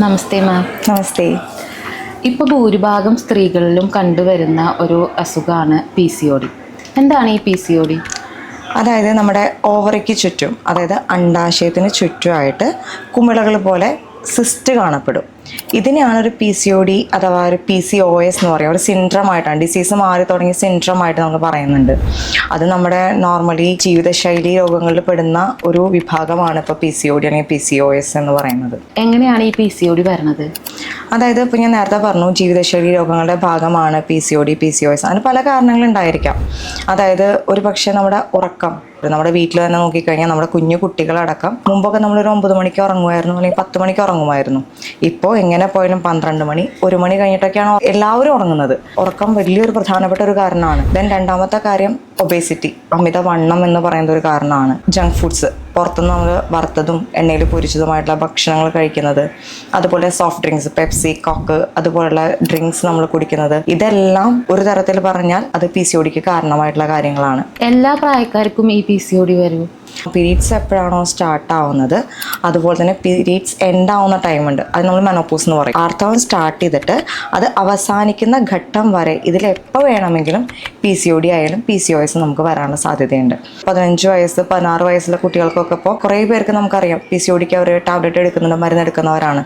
നമസ്തേ മാം. നമസ്തേ. ഇപ്പോൾ ഭൂരിഭാഗം സ്ത്രീകളിലും കണ്ടുവരുന്ന ഒരു അസുഖമാണ് പി സി ഒ ഡി എന്താണ് ഈ പി സി ഒ ഡി അതായത് നമ്മുടെ ഓവറയ്ക്ക് ചുറ്റും അതായത് അണ്ടാശയത്തിന് ചുറ്റുമായിട്ട് കുമിളകൾ പോലെ സിസ്റ്റ് കാണപ്പെടും. ഇതിനെയാണ് ഒരു പി സി ഒ ഡി അഥവാ ഒരു പി സി ഒ എസ് എന്ന് പറയുക. ഒരു സിൻഡ്രം ആയിട്ടാണ്. ഡിസീസ് മാറി തുടങ്ങിയ സിൻഡ്രം ആയിട്ട് നമുക്ക് പറയുന്നുണ്ട്. അത് നമ്മുടെ നോർമലി ജീവിതശൈലി രോഗങ്ങളിൽ പെടുന്ന ഒരു വിഭാഗമാണ് ഇപ്പോൾ പി സി ഒ ഡി അല്ലെങ്കിൽ പി സി ഒ എസ് എന്ന് പറയുന്നത്. എങ്ങനെയാണ് ഈ പി സി ഒ ഡി വരുന്നത്? അതായത് ഇപ്പോൾ ഞാൻ നേരത്തെ പറഞ്ഞു ജീവിതശൈലി രോഗങ്ങളുടെ ഭാഗമാണ് P C O D P C O S അതിന് പല കാരണങ്ങളുണ്ടായിരിക്കാം അതായത് ഒരു പക്ഷേ നമ്മുടെ ഉറക്കം നമ്മുടെ വീട്ടിൽ തന്നെ നോക്കിക്കഴിഞ്ഞാൽ നമ്മുടെ കുഞ്ഞു കുട്ടികളടക്കം മുമ്പൊക്കെ നമ്മളൊരു ഒമ്പത് മണിക്ക് ഉറങ്ങുമായിരുന്നു അല്ലെങ്കിൽ പത്ത് മണിക്ക് ഉറങ്ങുമായിരുന്നു. ഇപ്പോൾ എങ്ങനെ പോയാലും പന്ത്രണ്ട് മണി ഒരു മണി കഴിഞ്ഞിട്ടൊക്കെയാണ് എല്ലാവരും ഉറങ്ങുന്നത്. ഉറക്കം വലിയൊരു പ്രധാനപ്പെട്ട ഒരു കാരണമാണ്. ദെൻ രണ്ടാമത്തെ കാര്യം ഒബേസിറ്റി അമിത വണ്ണം എന്ന് പറയുന്ന ഒരു കാരണമാണ് ജങ്ക് ഫുഡ്സ് പുറത്തുനിന്ന് നമ്മൾ വറുത്തതും എണ്ണയിൽ പൊരിച്ചതുമായിട്ടുള്ള ഭക്ഷണങ്ങൾ കഴിക്കുന്നത് അതുപോലെ സോഫ്റ്റ് ഡ്രിങ്ക്സ് പെപ്സി കോക്ക് അതുപോലുള്ള ഡ്രിങ്ക്സ് നമ്മൾ കുടിക്കുന്നത്. ഇതെല്ലാം ഒരു തരത്തിൽ പറഞ്ഞാൽ അത് പി സി ഒടിക്ക് കാരണമായിട്ടുള്ള കാര്യങ്ങളാണ്. എല്ലാ പ്രായക്കാർക്കും ഈ പി സി ഒ ഡി വരൂ. പീരീഡ്സ് എപ്പോഴാണോ സ്റ്റാർട്ട് ആവുന്നത് അതുപോലെ തന്നെ പീരീഡ്സ് എൻഡ് ആവുന്ന ടൈമുണ്ട് അത് നമ്മൾ മെനോപ്പോസ് എന്ന് പറയും. ആർത്തവം സ്റ്റാർട്ട് ചെയ്തിട്ട് അത് അവസാനിക്കുന്ന ഘട്ടം വരെ ഇതിൽ എപ്പോൾ വേണമെങ്കിലും പി സി ഒ ഡി ആയാലും പി സി ഒ എസ് നമുക്ക് വരാനുള്ള സാധ്യതയുണ്ട്. പതിനഞ്ച് വയസ്സ് പതിനാറ് വയസ്സുള്ള കുട്ടികൾക്കൊക്കെ ഇപ്പോൾ കുറേ പേർക്ക് നമുക്കറിയാം പി സി ഒ ഡിക്ക് അവർ ടാബ്ലറ്റ് എടുക്കുന്നുണ്ട് മരുന്ന് എടുക്കുന്നവരാണ്.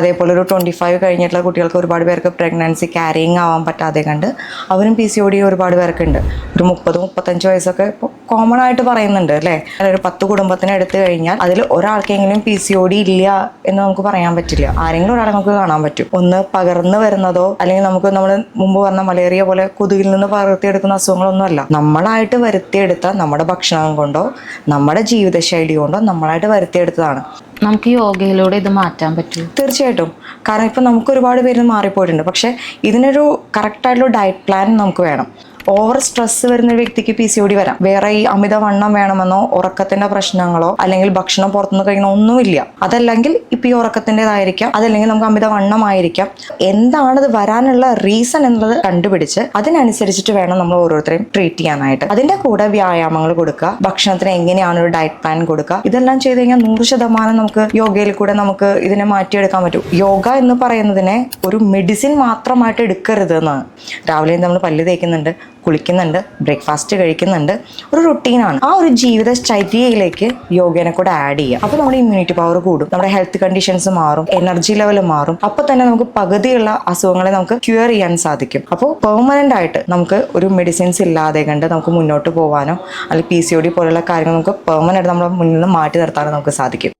അതേപോലെ ഒരു ട്വന്റി ഫൈവ് കഴിഞ്ഞിട്ടുള്ള കുട്ടികൾക്ക് ഒരുപാട് പേർക്ക് പ്രഗ്നൻസി ക്യാരിങ് ആവാൻ പറ്റാതെ കണ്ട് അവരും പി സി ഒ ഡി ഒരുപാട് പേർക്കുണ്ട്. ഒരു മുപ്പത് മുപ്പത്തഞ്ച് വയസ്സൊക്കെ ഇപ്പോൾ കോമൺ ആയിട്ട് പറയുന്നുണ്ട് അല്ലേ? ഒരു പത്ത് കുടുംബത്തിന് എടുത്തു കഴിഞ്ഞാൽ അതിൽ ഒരാൾക്കെങ്കിലും പി സി ഒ ഡി ഇല്ല എന്ന് നമുക്ക് പറയാൻ പറ്റില്ല. ആരെങ്കിലും ഒരാളെ നമുക്ക് കാണാൻ പറ്റും. ഒന്ന് പകർന്നു വരുന്നതോ അല്ലെങ്കിൽ നമുക്ക് നമ്മൾ മുമ്പ് വന്ന മലേറിയ പോലെ കൊതുകിൽ നിന്ന് പകർത്തിയെടുക്കുന്ന അസുഖങ്ങളൊന്നും അല്ല. നമ്മളായിട്ട് വരുത്തിയെടുത്ത നമ്മുടെ ഭക്ഷണം കൊണ്ടോ നമ്മുടെ ജീവിതശൈലി കൊണ്ടോ നമ്മളായിട്ട് വരുത്തിയെടുത്തതാണ്. നമുക്ക് യോഗയിലൂടെ ഇത് മാറ്റാൻ പറ്റും. തീർച്ചയായിട്ടും. കാരണം ഇപ്പം നമുക്ക് ഒരുപാട് പേര് മാറിപ്പോയിട്ടുണ്ട്. പക്ഷേ ഇതിനൊരു കറക്റ്റായിട്ടുള്ള ഡയറ്റ് പ്ലാൻ നമുക്ക് വേണം. ഓവർ സ്ട്രെസ് വരുന്ന വ്യക്തിക്ക് പി സി ഒ ഡി വരാം. വേറെ ഈ അമിതവണ്ണം വേണമെന്നോ ഉറക്കത്തിന്റെ പ്രശ്നങ്ങളോ അല്ലെങ്കിൽ ഭക്ഷണം പുറത്തുനിന്ന് കഴിക്കണോ ഒന്നുമില്ല. അതല്ലെങ്കിൽ ഇപ്പം ഈ ഉറക്കത്തിന്റെതായിരിക്കാം അതല്ലെങ്കിൽ നമുക്ക് അമിതവണ്ണമായിരിക്കാം. എന്താണ് ഇത് വരാനുള്ള റീസൺ എന്നുള്ളത് കണ്ടുപിടിച്ച് അതിനനുസരിച്ചിട്ട് വേണം നമ്മൾ ഓരോരുത്തരെയും ട്രീറ്റ് ചെയ്യാനായിട്ട്. അതിന്റെ കൂടെ വ്യായാമങ്ങൾ കൊടുക്കുക. ഭക്ഷണത്തിന് എങ്ങനെയാണ് ഒരു ഡയറ്റ് പ്ലാൻ കൊടുക്കുക. ഇതെല്ലാം ചെയ്ത് കഴിഞ്ഞാൽ നൂറ് ശതമാനം നമുക്ക് യോഗയിൽ കൂടെ നമുക്ക് ഇതിനെ മാറ്റിയെടുക്കാൻ പറ്റും. യോഗ എന്ന് പറയുന്നതിനെ ഒരു മെഡിസിൻ മാത്രമായിട്ട് എടുക്കരുത് എന്നാണ്. രാവിലെ നമ്മൾ പല്ല് തേക്കുന്നുണ്ട്. കുളിക്കുന്നുണ്ട് ബ്രേക്ക്ഫാസ്റ്റ് കഴിക്കുന്നുണ്ട് ഒരു റുട്ടീനാണ് ആ ഒരു ജീവിത ശൈലിയിലേക്ക് യോഗേനെ കൂടെ ആഡ് ചെയ്യുക. അപ്പോൾ നമ്മുടെ ഇമ്മ്യൂണിറ്റി പവർ കൂടും നമ്മുടെ ഹെൽത്ത് കണ്ടീഷൻസ് മാറും എനർജി ലെവൽ മാറും. അപ്പോൾ തന്നെ നമുക്ക് പകുതിയുള്ള അസുഖങ്ങളെ നമുക്ക് ക്യൂർ ചെയ്യാൻ സാധിക്കും. അപ്പോൾ പെർമനന്റ് ആയിട്ട് നമുക്ക് ഒരു മെഡിസിൻസ് ഇല്ലാതെ കണ്ട് നമുക്ക് മുന്നോട്ട് പോകാനോ അല്ലെങ്കിൽ പി സി ഒ ഡി പോലുള്ള കാര്യങ്ങൾ നമുക്ക് പെർമനന്റ് നമ്മുടെ മുന്നിൽ നിന്ന് മാറ്റി നിർത്താനോ നമുക്ക് സാധിക്കും.